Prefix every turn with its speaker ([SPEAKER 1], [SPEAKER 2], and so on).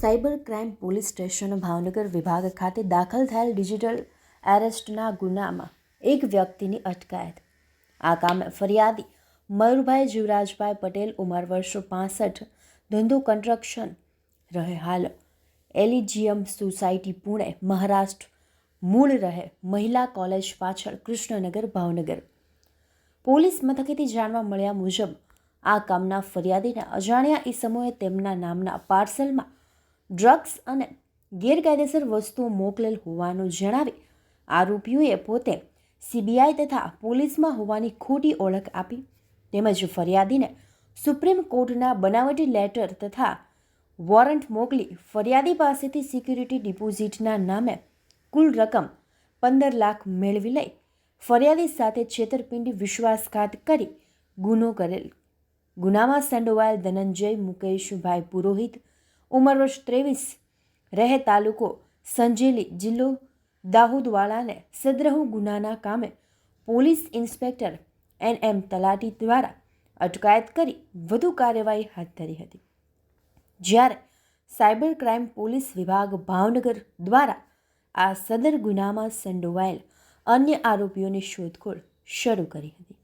[SPEAKER 1] Cyber crime police station Bhavnagar વિભાગ ખાતે દાખલ થયેલ ડિજિટલ એરેસ્ટના ગુનામાં એક વ્યક્તિની અટકાયત. આ કામે ફરિયાદી મયુરભાઈ જીવરાજભાઈ પટેલ, ઉંમર વર્ષ પાસઠ, ધંધો કન્સ્ટ્રક્શન રહે હાલ એલિજિયમ સોસાયટી પુણે, મહારાષ્ટ્ર, મૂળ રહે મહિલા કોલેજ પાછળ કૃષ્ણનગર, ભાવનગર. પોલીસ મથકેથી જાણવા મળ્યા મુજબ, આ કામના ફરિયાદીને અજાણ્યા ઈસમોએ તેમના નામના પાર્સલમાં ડ્રગ્સ અને ગેરકાયદેસર વસ્તુઓ મોકલેલ હોવાનું જણાવી આરોપીઓએ પોતે સીબીઆઈ તથા પોલીસમાં હોવાની ખોટી ઓળખ આપી. તેમજ ફરિયાદીને સુપ્રીમ કોર્ટના બનાવટી લેટર તથા વોરંટ મોકલી ફરિયાદી પાસેથી સિક્યુરિટી ડિપોઝિટના નામે કુલ રકમ પંદર લાખ મેળવી લઈ ફરિયાદી સાથે છેતરપિંડી, વિશ્વાસઘાત કરી ગુનો કરેલ. ગુનામાં સંડોવાયેલ ધનંજય, મુકેશભાઈ પુરોહિત, ઉંમર વર્ષ ત્રેવીસ, રહે તાલુકો સંજેલી જિલ્લો દાહોદવાળાને સદ્રહુ ગુનાના કામે પોલીસ ઇન્સ્પેક્ટર એન એમ તલાટી દ્વારા અટકાયત કરી વધુ કાર્યવાહી હાથ ધરી હતી. જ્યારે સાયબર ક્રાઇમ પોલીસ વિભાગ ભાવનગર દ્વારા આ સદર ગુનામાં સંડોવાયેલ અન્ય આરોપીઓની શોધખોળ શરૂ કરી હતી.